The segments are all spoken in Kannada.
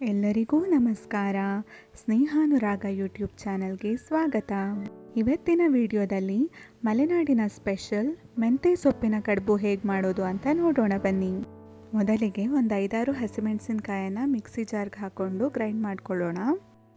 ಎಲ್ಲರಿಗೂ ನಮಸ್ಕಾರ. ಸ್ನೇಹಾನುರಾಗ ಯೂಟ್ಯೂಬ್ ಚಾನಲ್ಗೆ ಸ್ವಾಗತ. ಇವತ್ತಿನ ವಿಡಿಯೋದಲ್ಲಿ ಮಲೆನಾಡಿನ ಸ್ಪೆಷಲ್ ಮೆಂತೆ ಸೊಪ್ಪಿನ ಕಡುಬು ಹೇಗೆ ಮಾಡೋದು ಅಂತ ನೋಡೋಣ ಬನ್ನಿ. ಮೊದಲಿಗೆ ಒಂದು ಐದಾರು ಹಸಿಮೆಣಸಿನಕಾಯನ್ನು ಮಿಕ್ಸಿ ಜಾರ್ಗೆ ಹಾಕ್ಕೊಂಡು ಗ್ರೈಂಡ್ ಮಾಡ್ಕೊಳ್ಳೋಣ.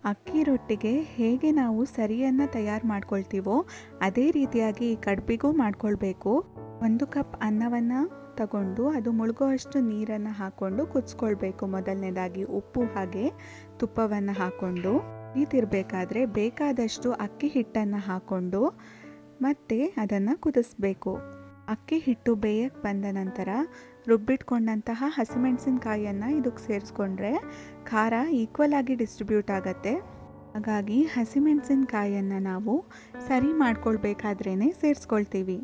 ಅಕ್ಕಿ ರೊಟ್ಟಿಗೆ ಹೇಗೆ ನಾವು ಸರಿಯನ್ನು ತಯಾರು ಮಾಡ್ಕೊಳ್ತೀವೋ ಅದೇ ರೀತಿಯಾಗಿ ಈ ಕಡುಬಿಗೂ ಮಾಡ್ಕೊಳ್ಬೇಕು. ಒಂದು ಕಪ್ ಅನ್ನವನ್ನು ತಗೊಂಡು ಅದು ಮುಳುಗುವಷ್ಟು ನೀರನ್ನು ಹಾಕ್ಕೊಂಡು ಕುದಿಸ್ಕೊಳ್ಬೇಕು. ಮೊದಲನೇದಾಗಿ ಉಪ್ಪು ಹಾಗೆ ತುಪ್ಪವನ್ನು ಹಾಕ್ಕೊಂಡು ನೀತಿರಬೇಕಾದ್ರೆ ಬೇಕಾದಷ್ಟು ಅಕ್ಕಿ ಹಿಟ್ಟನ್ನು ಹಾಕ್ಕೊಂಡು ಮತ್ತೆ ಅದನ್ನು ಕುದಿಸ್ಬೇಕು. ಅಕ್ಕಿ ಹಿಟ್ಟು ಬೇಯಕ್ಕೆ ಬಂದ ನಂತರ ರುಬ್ಬಿಟ್ಕೊಂಡಂತಹ ಹಸಿಮೆಣಸಿನ್ಕಾಯಿಯನ್ನು ಇದಕ್ಕೆ ಸೇರಿಸ್ಕೊಂಡ್ರೆ ಖಾರ ಈಕ್ವಲ್ ಆಗಿ ಡಿಸ್ಟ್ರಿಬ್ಯೂಟ್ ಆಗುತ್ತೆ. ಹಾಗಾಗಿ ಹಸಿಮೆಣಸಿನ್ಕಾಯಿಯನ್ನು ನಾವು ಸರಿ ಮಾಡ್ಕೊಳ್ಬೇಕಾದ್ರೇ ಸೇರಿಸ್ಕೊಳ್ತೀವಿ.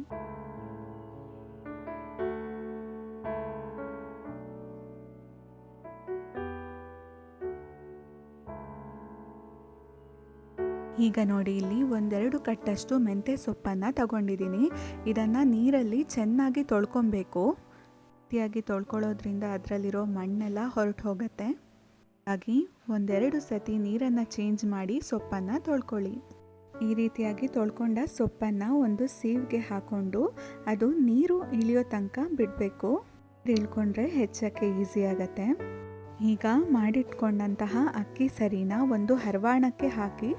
ಈಗ ನೋಡಿ, ಇಲ್ಲಿ ಒಂದೆರಡು ಕಟ್ಟಷ್ಟು ಮೆಂತ್ಯ ಸೊಪ್ಪನ್ನು ತಗೊಂಡಿದ್ದೀನಿ. ಇದನ್ನು ನೀರಲ್ಲಿ ಚೆನ್ನಾಗಿ ತೊಳ್ಕೊಬೇಕು. ರೀತಿಯಾಗಿ ತೊಳ್ಕೊಳ್ಳೋದ್ರಿಂದ ಅದರಲ್ಲಿರೋ ಮಣ್ಣೆಲ್ಲ ಹೊರಟು ಹೋಗುತ್ತೆ ಹಾಗಾಗಿ ಒಂದೆರಡು ಸತಿ ನೀರನ್ನು ಚೇಂಜ್ ಮಾಡಿ ಸೊಪ್ಪನ್ನು ತೊಳ್ಕೊಳ್ಳಿ. ಈ ರೀತಿಯಾಗಿ ತೊಳ್ಕೊಂಡ ಸೊಪ್ಪನ್ನು ಒಂದು ಸೀವ್ಗೆ ಹಾಕ್ಕೊಂಡು ಅದು ನೀರು ಇಳಿಯೋ ತನಕ ಬಿಡಬೇಕು. ಇಳ್ಕೊಂಡ್ರೆ ಹೆಚ್ಚಕ್ಕೆ ಈಸಿ ಆಗುತ್ತೆ. ಈಗ ಮಾಡಿಟ್ಕೊಂಡಂತಹ ಅಕ್ಕಿ ಸರಿನ ಒಂದು ಹರವಾಣಕ್ಕೆ ಹಾಕಿ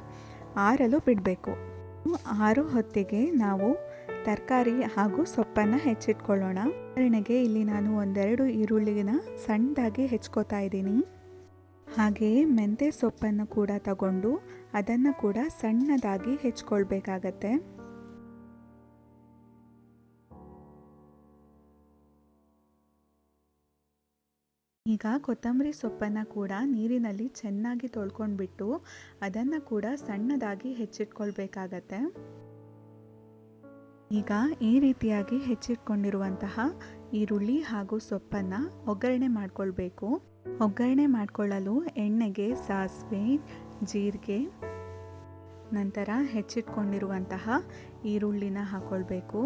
ಆರಲು ಬಿಡಬೇಕು. ಆರು ಹೊತ್ತಿಗೆ ನಾವು ತರಕಾರಿ ಹಾಗೂ ಸೊಪ್ಪನ್ನು ಹೆಚ್ಚಿಟ್ಕೊಳ್ಳೋಣ. ಉದಾಹರಣೆಗೆ ಇಲ್ಲಿ ನಾನು ಒಂದೆರಡು ಈರುಳ್ಳಿನ ಸಣ್ಣದಾಗಿ ಹೆಚ್ಕೋತಾ ಇದ್ದೀನಿ. ಹಾಗೆಯೇ ಮೆಂತ್ಯ ಸೊಪ್ಪನ್ನು ಕೂಡ ತಗೊಂಡು ಅದನ್ನು ಕೂಡ ಸಣ್ಣದಾಗಿ ಹೆಚ್ಕೊಳ್ಬೇಕಾಗತ್ತೆ. ಈಗ ಕೊತ್ತಂಬರಿ ಸೊಪ್ಪನ್ನು ಕೂಡ ನೀರಿನಲ್ಲಿ ಚೆನ್ನಾಗಿ ತೊಳ್ಕೊಂಡ್ಬಿಟ್ಟು ಅದನ್ನು ಕೂಡ ಸಣ್ಣದಾಗಿ ಹೆಚ್ಚಿಟ್ಕೊಳ್ಬೇಕಾಗತ್ತೆ. ಈಗ ಈ ರೀತಿಯಾಗಿ ಹೆಚ್ಚಿಟ್ಕೊಂಡಿರುವಂತಹ ಈರುಳ್ಳಿ ಹಾಗೂ ಸೊಪ್ಪನ್ನು ಒಗ್ಗರಣೆ ಮಾಡಿಕೊಳ್ಬೇಕು. ಒಗ್ಗರಣೆ ಮಾಡಿಕೊಳ್ಳಲು ಎಣ್ಣೆಗೆ ಸಾಸಿವೆ, ಜೀರಿಗೆ, ನಂತರ ಹೆಚ್ಚಿಟ್ಕೊಂಡಿರುವಂತಹ ಈರುಳ್ಳಿನ ಹಾಕೊಳ್ಬೇಕು.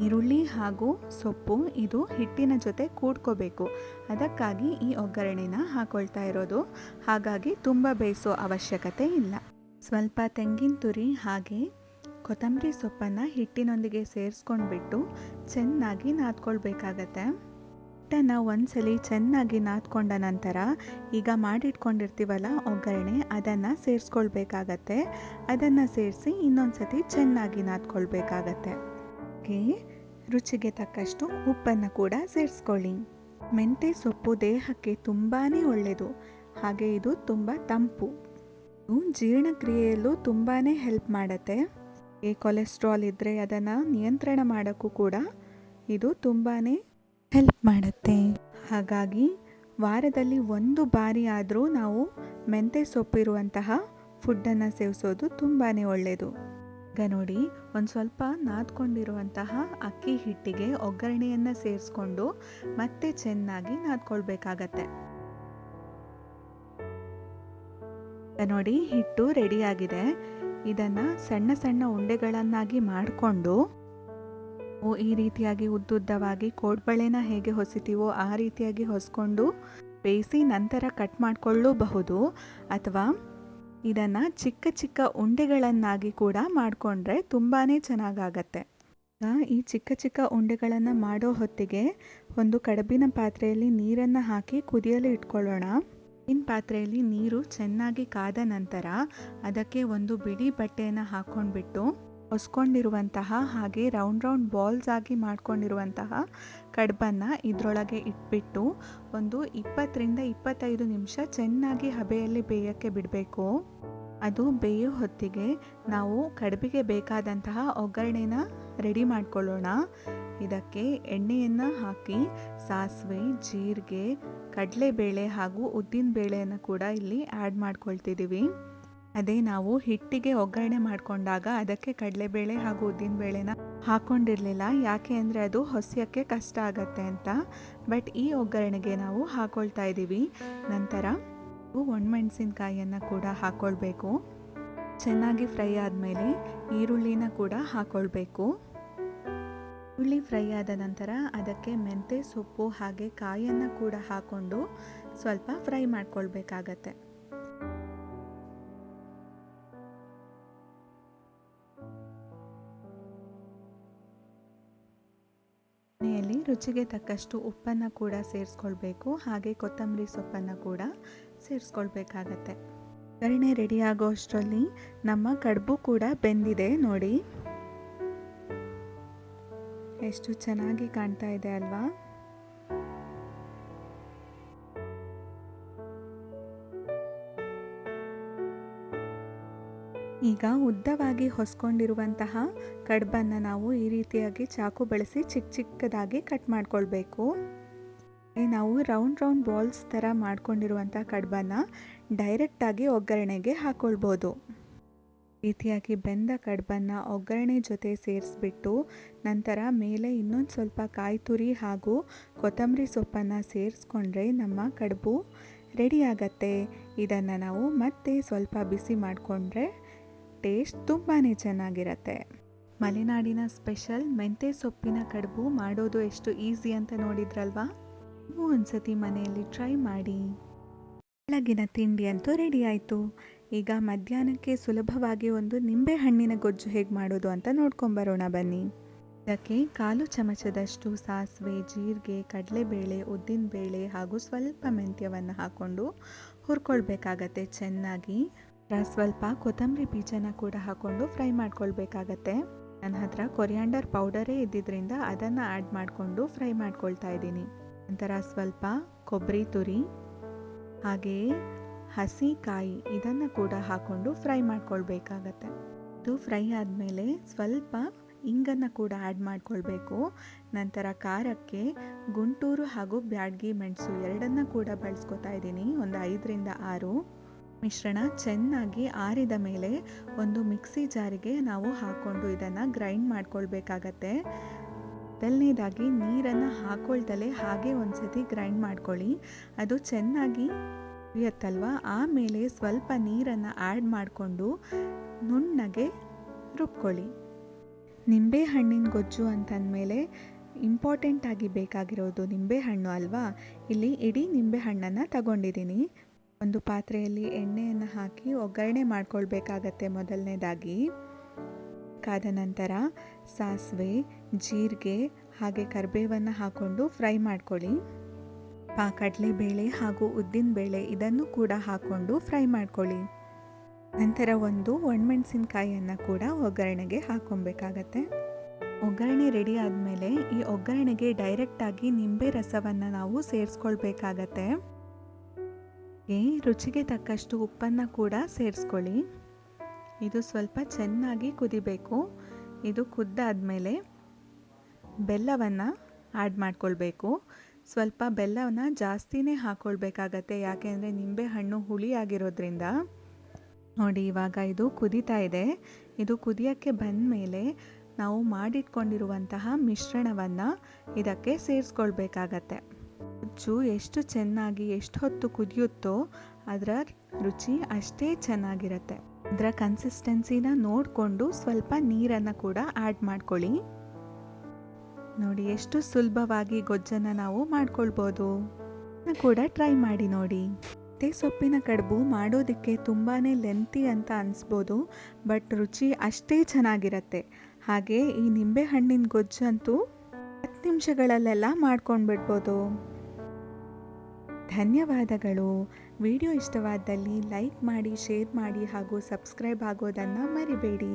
ಈರುಳ್ಳಿ ಹಾಗೂ ಸೊಪ್ಪು ಇದು ಹಿಟ್ಟಿನ ಜೊತೆ ಕೂಡ್ಕೋಬೇಕು. ಅದಕ್ಕಾಗಿ ಈ ಒಗ್ಗರಣೆನ ಹಾಕೊಳ್ತಾ ಇರೋದು. ಹಾಗಾಗಿ ತುಂಬ ಬೇಯಿಸೋ ಅವಶ್ಯಕತೆ ಇಲ್ಲ. ಸ್ವಲ್ಪ ತೆಂಗಿನ ತುರಿ ಹಾಗೆ ಕೊತ್ತಂಬರಿ ಸೊಪ್ಪನ್ನು ಹಿಟ್ಟಿನೊಂದಿಗೆ ಸೇರಿಸ್ಕೊಂಡ್ಬಿಟ್ಟು ಚೆನ್ನಾಗಿ ನಾದ್ಕೊಳ್ಬೇಕಾಗತ್ತೆ. ಹಿಟ್ಟನ್ನು ಒಂದ್ಸಲಿ ಚೆನ್ನಾಗಿ ನಾದ್ಕೊಂಡ ನಂತರ ಈಗ ಮಾಡಿಟ್ಕೊಂಡಿರ್ತೀವಲ್ಲ ಒಗ್ಗರಣೆ ಅದನ್ನು ಸೇರಿಸ್ಕೊಳ್ಬೇಕಾಗತ್ತೆ. ಅದನ್ನು ಸೇರಿಸಿ ಇನ್ನೊಂದು ಸತಿ ಚೆನ್ನಾಗಿ ನಾದ್ಕೊಳ್ಬೇಕಾಗತ್ತೆ. ಹಾಗೆಯೇ ರುಚಿಗೆ ತಕ್ಕಷ್ಟು ಉಪ್ಪನ್ನು ಕೂಡ ಸೇರಿಸ್ಕೊಳ್ಳಿ. ಮೆಂತ್ಯ ಸೊಪ್ಪು ದೇಹಕ್ಕೆ ತುಂಬಾ ಒಳ್ಳೆಯದು, ಹಾಗೆ ಇದು ತುಂಬ ತಂಪು. ಜೀರ್ಣಕ್ರಿಯೆಯಲ್ಲೂ ತುಂಬಾ ಹೆಲ್ಪ್ ಮಾಡುತ್ತೆ. ಈ ಕೊಲೆಸ್ಟ್ರಾಲ್ ಇದ್ದರೆ ಅದನ್ನು ನಿಯಂತ್ರಣ ಮಾಡೋಕ್ಕೂ ಕೂಡ ಇದು ತುಂಬಾ ಹೆಲ್ಪ್ ಮಾಡುತ್ತೆ. ಹಾಗಾಗಿ ವಾರದಲ್ಲಿ ಒಂದು ಬಾರಿ ಆದರೂ ನಾವು ಮೆಂತ್ಯ ಸೊಪ್ಪಿರುವಂತಹ ಫುಡ್ಡನ್ನು ಸೇವಿಸೋದು ತುಂಬಾ ಒಳ್ಳೆಯದು. ನೋಡಿ, ಒಂದು ಸ್ವಲ್ಪ ನಾದ್ಕೊಂಡಿರುವಂತಹ ಅಕ್ಕಿ ಹಿಟ್ಟಿಗೆ ಒಗ್ಗರಣೆಯನ್ನು ಸೇರಿಸ್ಕೊಂಡು ಮತ್ತೆ ಚೆನ್ನಾಗಿ ನಾದ್ಕೊಳ್ಬೇಕಾಗತ್ತೆ. ನೋಡಿ, ಹಿಟ್ಟು ರೆಡಿಯಾಗಿದೆ ಇದನ್ನು ಸಣ್ಣ ಸಣ್ಣ ಉಂಡೆಗಳನ್ನಾಗಿ ಮಾಡಿಕೊಂಡು ಈ ರೀತಿಯಾಗಿ ಉದ್ದುದ್ದವಾಗಿ ಕೋಡ್ಬಳೆನ ಹೇಗೆ ಹೊಸಿತೀವೋ ಆ ರೀತಿಯಾಗಿ ಹೊಸ್ಕೊಂಡು ಬೇಯಿಸಿ ನಂತರ ಕಟ್ ಮಾಡಿಕೊಳ್ಳಬಹುದು. ಅಥವಾ ಇದನ್ನು ಚಿಕ್ಕ ಚಿಕ್ಕ ಉಂಡೆಗಳನ್ನಾಗಿ ಕೂಡ ಮಾಡಿಕೊಂಡ್ರೆ ತುಂಬಾ ಚೆನ್ನಾಗಾಗತ್ತೆ. ಈ ಚಿಕ್ಕ ಚಿಕ್ಕ ಉಂಡೆಗಳನ್ನು ಮಾಡೋ ಹೊತ್ತಿಗೆ ಒಂದು ಕಡಬಿನ ಪಾತ್ರೆಯಲ್ಲಿ ನೀರನ್ನು ಹಾಕಿ ಕುದಿಯಲು ಇಟ್ಕೊಳ್ಳೋಣ. ಇನ್ ಪಾತ್ರೆಯಲ್ಲಿ ನೀರು ಚೆನ್ನಾಗಿ ಕಾದ ನಂತರ ಅದಕ್ಕೆ ಒಂದು ಬಿಳಿ ಬಟ್ಟೆಯನ್ನು ಹಾಕ್ಕೊಂಡ್ಬಿಟ್ಟು ಹೊಸ್ಕೊಂಡಿರುವಂತಹ ಹಾಗೆ ರೌಂಡ್ ರೌಂಡ್ ಬಾಲ್ಸ್ ಆಗಿ ಮಾಡ್ಕೊಂಡಿರುವಂತಹ ಕಡ್ಬನ್ನು ಇದರೊಳಗೆ ಇಟ್ಬಿಟ್ಟು ಒಂದು ಇಪ್ಪತ್ತರಿಂದ ಇಪ್ಪತ್ತೈದು ನಿಮಿಷ ಚೆನ್ನಾಗಿ ಹಬೆಯಲ್ಲಿ ಬೇಯೋಕ್ಕೆ ಬಿಡಬೇಕು. ಅದು ಬೇಯೋ ಹೊತ್ತಿಗೆ ನಾವು ಕಡುಬಿಗೆ ಬೇಕಾದಂತಹ ಒಗ್ಗರಣೆನ ರೆಡಿ ಮಾಡ್ಕೊಳ್ಳೋಣ. ಇದಕ್ಕೆ ಎಣ್ಣೆಯನ್ನು ಹಾಕಿ ಸಾಸಿವೆ, ಜೀರಿಗೆ, ಕಡಲೆಬೇಳೆ ಹಾಗೂ ಉದ್ದಿನ ಬೇಳೆಯನ್ನು ಕೂಡ ಇಲ್ಲಿ ಆ್ಯಡ್ ಮಾಡ್ಕೊಳ್ತಿದ್ದೀವಿ. ಅದೇ ನಾವು ಹಿಟ್ಟಿಗೆ ಒಗ್ಗರಣೆ ಮಾಡಿಕೊಂಡಾಗ ಅದಕ್ಕೆ ಕಡಲೆಬೇಳೆ ಹಾಗೂ ಉದ್ದಿನಬೇಳೆನ ಹಾಕ್ಕೊಂಡಿರಲಿಲ್ಲ ಯಾಕೆ ಅಂದರೆ ಅದು ಹೊಸಕ್ಕೆ ಕಷ್ಟ ಆಗತ್ತೆ ಅಂತ. ಬಟ್ ಈ ಒಗ್ಗರಣೆಗೆ ನಾವು ಹಾಕೊಳ್ತಾ ಇದ್ದೀವಿ. ನಂತರ ಒಣಮೆಣಸಿನ್ಕಾಯಿಯನ್ನು ಕೂಡ ಹಾಕ್ಕೊಳ್ಬೇಕು ಚೆನ್ನಾಗಿ ಫ್ರೈ ಆದಮೇಲೆ ಈರುಳ್ಳಿನ ಕೂಡ ಹಾಕ್ಕೊಳ್ಬೇಕು ಈರುಳ್ಳಿ ಫ್ರೈ ಆದ ನಂತರ ಅದಕ್ಕೆ ಮೆಂತೆ ಸೊಪ್ಪು ಹಾಗೆ ಕಾಯನ್ನು ಕೂಡ ಹಾಕ್ಕೊಂಡು ಸ್ವಲ್ಪ ಫ್ರೈ ಮಾಡ್ಕೊಳ್ಬೇಕಾಗತ್ತೆ. ಎಣ್ಣೆಯಲ್ಲಿ ರುಚಿಗೆ ತಕ್ಕಷ್ಟು ಉಪ್ಪನ್ನು ಕೂಡ ಸೇರಿಸ್ಕೊಳ್ಬೇಕು, ಹಾಗೆ ಕೊತ್ತಂಬರಿ ಸೊಪ್ಪನ್ನು ಕೂಡ ಸೇರಿಸ್ಕೊಳ್ಬೇಕಾಗತ್ತೆ. ಒಗ್ಗರಣೆ ರೆಡಿ ಆಗೋ ಅಷ್ಟರಲ್ಲಿ ನಮ್ಮ ಕಡುಬು ಕೂಡ ಬೆಂದಿದೆ ನೋಡಿ. ಎಷ್ಟು ಚೆನ್ನಾಗಿ ಕಾಣ್ತಾ ಇದೆ ಅಲ್ವಾ? ಈಗ ಉದ್ದವಾಗಿ ಹೊಸ್ಕೊಂಡಿರುವಂತಹ ಕಡ್ಬನ್ನು ನಾವು ಈ ರೀತಿಯಾಗಿ ಚಾಕು ಬಳಸಿ ಚಿಕ್ಕ ಚಿಕ್ಕದಾಗಿ ಕಟ್ ಮಾಡ್ಕೊಳ್ಬೇಕು. ನಾವು ರೌಂಡ್ ರೌಂಡ್ ಬಾಲ್ಸ್ ಥರ ಮಾಡ್ಕೊಂಡಿರುವಂಥ ಕಡ್ಬನ್ನು ಡೈರೆಕ್ಟಾಗಿ ಒಗ್ಗರಣೆಗೆ ಹಾಕ್ಕೊಳ್ಬೋದು ರೀತಿಯಾಗಿ ಬೆಂದ ಕಡ್ಬನ್ನು ಒಗ್ಗರಣೆ ಜೊತೆ ಸೇರಿಸ್ಬಿಟ್ಟು ನಂತರ ಮೇಲೆ ಇನ್ನೊಂದು ಸ್ವಲ್ಪ ಕಾಯಿ ತುರಿ ಹಾಗೂ ಕೊತ್ತಂಬರಿ ಸೊಪ್ಪನ್ನು ಸೇರಿಸ್ಕೊಂಡ್ರೆ ನಮ್ಮ ಕಡುಬು ರೆಡಿ ಆಗತ್ತೆ. ಇದನ್ನು ನಾವು ಮತ್ತೆ ಸ್ವಲ್ಪ ಬಿಸಿ ಮಾಡಿಕೊಂಡ್ರೆ ಟೇಸ್ಟ್ ತುಂಬಾ ಚೆನ್ನಾಗಿರತ್ತೆ. ಮಲೆನಾಡಿನ ಸ್ಪೆಷಲ್ ಮೆಂತೆ ಸೊಪ್ಪಿನ ಕಡುಬು ಮಾಡೋದು ಎಷ್ಟು ಈಸಿ ಅಂತ ನೋಡಿದ್ರಲ್ವಾ? ನೀವು ಒಂದ್ಸತಿ ಮನೆಯಲ್ಲಿ ಟ್ರೈ ಮಾಡಿ. ಬೆಳಗಿನ ತಿಂಡಿ ಅಂತೂ ರೆಡಿ ಆಯಿತು. ಈಗ ಮಧ್ಯಾಹ್ನಕ್ಕೆ ಸುಲಭವಾಗಿ ಒಂದು ನಿಂಬೆ ಹಣ್ಣಿನ ಗೊಜ್ಜು ಹೇಗೆ ಮಾಡೋದು ಅಂತ ನೋಡ್ಕೊಂಬರೋಣ ಬನ್ನಿ. ಇದಕ್ಕೆ ಕಾಲು ಚಮಚದಷ್ಟು ಸಾಸಿವೆ, ಜೀರಿಗೆ, ಕಡಲೆಬೇಳೆ, ಉದ್ದಿನಬೇಳೆ ಹಾಗೂ ಸ್ವಲ್ಪ ಮೆಂತ್ಯವನ್ನು ಹಾಕ್ಕೊಂಡು ಹುರ್ಕೊಳ್ಬೇಕಾಗತ್ತೆ ಚೆನ್ನಾಗಿ. ಸ್ವಲ್ಪ ಕೊತ್ತಂಬರಿ ಬೀಜನ ಕೂಡ ಹಾಕ್ಕೊಂಡು ಫ್ರೈ ಮಾಡ್ಕೊಳ್ಬೇಕಾಗತ್ತೆ. ನನ್ನ ಹತ್ರ ಕೊರಿಯಾಂಡರ್ ಪೌಡರೇ ಇದ್ದಿದ್ದರಿಂದ ಅದನ್ನು ಆ್ಯಡ್ ಮಾಡಿಕೊಂಡು ಫ್ರೈ ಮಾಡ್ಕೊಳ್ತಾ ಇದ್ದೀನಿ. ನಂತರ ಸ್ವಲ್ಪ ಕೊಬ್ಬರಿ ತುರಿ ಹಾಗೆಯೇ ಹಸಿ ಕಾಯಿ ಇದನ್ನು ಕೂಡ ಹಾಕ್ಕೊಂಡು ಫ್ರೈ ಮಾಡ್ಕೊಳ್ಬೇಕಾಗತ್ತೆ. ಇದು ಫ್ರೈ ಆದಮೇಲೆ ಸ್ವಲ್ಪ ಇಂಗನ್ನು ಕೂಡ ಆ್ಯಡ್ ಮಾಡ್ಕೊಳ್ಬೇಕು. ನಂತರ ಖಾರಕ್ಕೆ ಗುಂಟೂರು ಹಾಗೂ ಬ್ಯಾಡ್ಗಿ ಮೆಣಸು ಎರಡನ್ನ ಕೂಡ ಬಳಸ್ಕೊತಾ ಇದ್ದೀನಿ. ಒಂದು ಐದರಿಂದ ಆರು. ಮಿಶ್ರಣ ಚೆನ್ನಾಗಿ ಆರಿದ ಮೇಲೆ ಒಂದು ಮಿಕ್ಸಿ ಜಾರಿಗೆ ನಾವು ಹಾಕ್ಕೊಂಡು ಇದನ್ನು ಗ್ರೈಂಡ್ ಮಾಡ್ಕೊಳ್ಬೇಕಾಗತ್ತೆ. ಮೊದಲನೇದಾಗಿ ನೀರನ್ನು ಹಾಕೊಳ್ದಲೇ ಹಾಗೆ ಒಂದು ಸತಿ ಗ್ರೈಂಡ್ ಮಾಡ್ಕೊಳ್ಳಿ. ಅದು ಚೆನ್ನಾಗಿ ಕುದಿಯತ್ತಲ್ವ ಆಮೇಲೆ ಸ್ವಲ್ಪ ನೀರನ್ನು ಆ್ಯಡ್ ಮಾಡಿಕೊಂಡು ನುಣ್ಣಗೆ ರುಬ್ಕೊಳ್ಳಿ. ನಿಂಬೆ ಹಣ್ಣಿನ ಗೊಜ್ಜು ಅಂತಂದಮೇಲೆ ಇಂಪಾರ್ಟೆಂಟಾಗಿ ಬೇಕಾಗಿರೋದು ನಿಂಬೆಹಣ್ಣು ಅಲ್ವಾ? ಇಲ್ಲಿ ಇಡೀ ನಿಂಬೆ ಹಣ್ಣನ್ನು ತಗೊಂಡಿದ್ದೀನಿ. ಒಂದು ಪಾತ್ರೆಯಲ್ಲಿ ಎಣ್ಣೆಯನ್ನು ಹಾಕಿ ಒಗ್ಗರಣೆ ಮಾಡ್ಕೊಳ್ಬೇಕಾಗತ್ತೆ ಮೊದಲನೇದಾಗಿ. ಕಾದ ನಂತರ ಸಾಸಿವೆ, ಜೀರಿಗೆ, ಹಾಗೆ ಕರಿಬೇವನ್ನು ಹಾಕ್ಕೊಂಡು ಫ್ರೈ ಮಾಡ್ಕೊಳ್ಳಿ. ಪಾ ಕಡಲೆಬೇಳೆ ಹಾಗೂ ಉದ್ದಿನ ಬೇಳೆ ಇದನ್ನು ಕೂಡ ಹಾಕ್ಕೊಂಡು ಫ್ರೈ ಮಾಡ್ಕೊಳ್ಳಿ. ನಂತರ ಒಂದು ಒಣಮೆಣಸಿನಕಾಯಿಯನ್ನು ಕೂಡ ಒಗ್ಗರಣೆಗೆ ಹಾಕ್ಕೊಬೇಕಾಗತ್ತೆ ಒಗ್ಗರಣೆ ರೆಡಿ ಆದಮೇಲೆ ಈ ಒಗ್ಗರಣೆಗೆ ಡೈರೆಕ್ಟಾಗಿ ನಿಂಬೆ ರಸವನ್ನು ನಾವು ಸೇರಿಸ್ಕೊಳ್ಬೇಕಾಗತ್ತೆ. ರುಚಿಗೆ ತಕ್ಕಷ್ಟು ಉಪ್ಪನ್ನು ಕೂಡ ಸೇರಿಸ್ಕೊಳ್ಳಿ. ಇದು ಸ್ವಲ್ಪ ಚೆನ್ನಾಗಿ ಕುದಿಬೇಕು. ಇದು ಕುದ್ದಾದಮೇಲೆ ಬೆಲ್ಲವನ್ನು ಆ್ಯಡ್ ಮಾಡ್ಕೊಳ್ಬೇಕು. ಸ್ವಲ್ಪ ಬೆಲ್ಲವನ್ನು ಜಾಸ್ತಿನೇ ಹಾಕ್ಕೊಳ್ಬೇಕಾಗತ್ತೆ ಯಾಕೆಂದರೆ ನಿಂಬೆ ಹಣ್ಣು ಹುಳಿಯಾಗಿರೋದ್ರಿಂದ ನೋಡಿ, ಇವಾಗ ಇದು ಕುದೀತಾ ಇದೆ. ಇದು ಕುದಿಯೋಕ್ಕೆ ಬಂದ ಮೇಲೆ ನಾವು ಮಾಡಿಟ್ಕೊಂಡಿರುವಂತಹ ಮಿಶ್ರಣವನ್ನು ಇದಕ್ಕೆ ಸೇರಿಸ್ಕೊಳ್ಬೇಕಾಗತ್ತೆ. ಗೊಜ್ಜು ಎಷ್ಟು ಚೆನ್ನಾಗಿ, ಎಷ್ಟು ಹೊತ್ತು ಕುದಿಯುತ್ತೋ ಅದರ ರುಚಿ ಅಷ್ಟೇ ಚೆನ್ನಾಗಿರುತ್ತೆ. ಅದರ ಕನ್ಸಿಸ್ಟೆನ್ಸಿನ ನೋಡಿಕೊಂಡು ಸ್ವಲ್ಪ ನೀರನ್ನು ಕೂಡ ಆ್ಯಡ್ ಮಾಡ್ಕೊಳ್ಳಿ. ನೋಡಿ ಎಷ್ಟು ಸುಲಭವಾಗಿ ಗೊಜ್ಜನ್ನು ನಾವು ಮಾಡ್ಕೊಳ್ಬೋದು. ಕೂಡ ಟ್ರೈ ಮಾಡಿ ನೋಡಿ. ಮತ್ತೆ ಸೊಪ್ಪಿನ ಕಡುಬು ಮಾಡೋದಕ್ಕೆ ತುಂಬಾ ಲೆಂತಿ ಅಂತ ಅನಿಸ್ಬೋದು ಬಟ್ ರುಚಿ ಅಷ್ಟೇ ಚೆನ್ನಾಗಿರತ್ತೆ. ಹಾಗೆ ಈ ನಿಂಬೆ ಹಣ್ಣಿನ ಗೊಜ್ಜಂತೂ ಹತ್ತು ನಿಮಿಷಗಳಲ್ಲೆಲ್ಲ ಮಾಡ್ಕೊಂಡು ಬಿಡ್ಬೋದು ಧನ್ಯವಾದಗಳು. ವಿಡಿಯೋ ಇಷ್ಟವಾದಲ್ಲಿ ಲೈಕ್ ಮಾಡಿ ಶೇರ್ ಮಾಡಿ ಹಾಗೂ ಸಬ್ಸ್ಕ್ರೈಬ್ ಆಗೋದನ್ನು ಮರಿಬೇಡಿ.